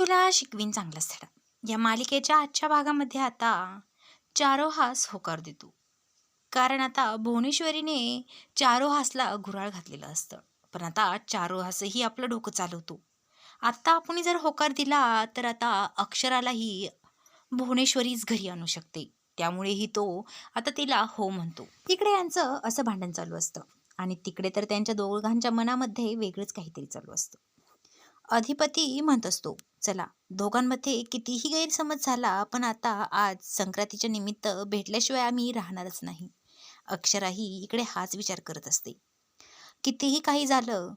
तुला शिकवीन चांगलाच धडा या मालिकेच्या आजच्या भागामध्ये आता चारो हास होकार देतो. कारण आता भुवनेश्वरीने चारो हासला गुराळ घातलेलं असतं. पण आता चारो हासही आपलं डोकं चालवतो. आत्ता आपण जर होकार दिला तर आता अक्षरालाही भुवनेश्वरीच घरी आणू शकते. त्यामुळेही तो आता तिला हो म्हणतो. तिकडे यांचं असं भांडण चालू असतं. आणि तिकडे तर त्यांच्या दोघांच्या मनामध्ये वेगळंच काहीतरी चालू असतं. अधिपती म्हणत असतो. चला दोघांमध्ये कितीही गैरसमज झाला पण आता आज संक्रांतीच्या निमित्त भेटल्याशिवाय आम्ही राहणारच नाही. अक्षराही इकडे हाच विचार करत असते. कितीही काही झालं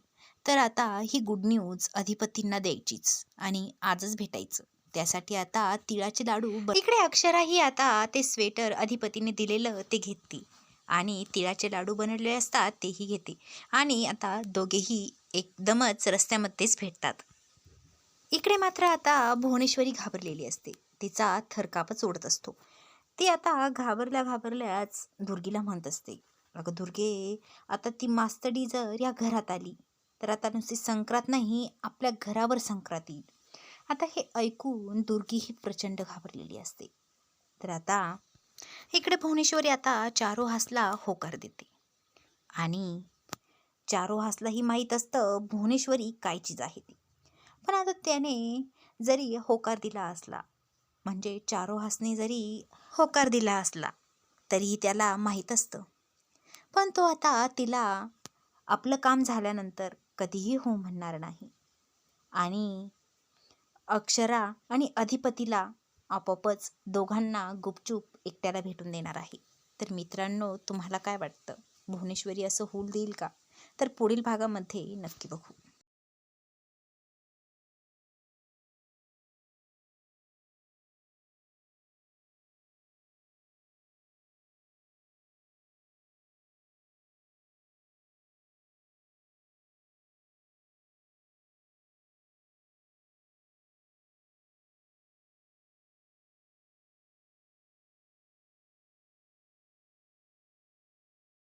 तर आता ही गुड न्यूज अधिपतींना द्यायचीच आणि आजच भेटायचं. त्यासाठी आता तिळाचे लाडू इकडे अक्षराही आता ते स्वेटर अधिपतीने दिलेलं ते घेते आणि तिळाचे लाडू बनवलेले असतात तेही घेते आणि आता दोघेही एकदमच रस्त्यामध्येच भेटतात. इकडे मात्र आता भुवनेश्वरी घाबरलेली असते. तिचा थरकापच ओढत असतो. ती आता घाबरल्या घाबरल्याच दुर्गीला म्हणत असते. अगं दुर्गे आता ती मास्तडी जर या घरात आली तर आता नुसती संक्रांत नाही आपल्या घरावर संक्रांत येईल. आता हे ऐकून दुर्गी ही प्रचंड घाबरलेली असते. तर आता इकडे भुवनेश्वरी आता चारो हासला होकार देते. आणि चारो हासलाही माहीत असतं भुवनेश्वरी काय चीज आहे ती. पण आता त्याने जरी होकार दिला असला म्हणजे चारो हासने जरी होकार दिला असला तरीही त्याला माहीत असतं. पण तो आता तिला आपलं काम झाल्यानंतर कधीही हो म्हणणार नाही. आणि अक्षरा आणि अधिपतीला आपोआपच दोघांना गुपचूप एकट्याला भेटून देणार आहे. तर मित्रांनो तुम्हाला काय वाटतं? भुवनेश्वरी असं होऊ देईल का? तर पुढील भागामध्ये नक्की बघू.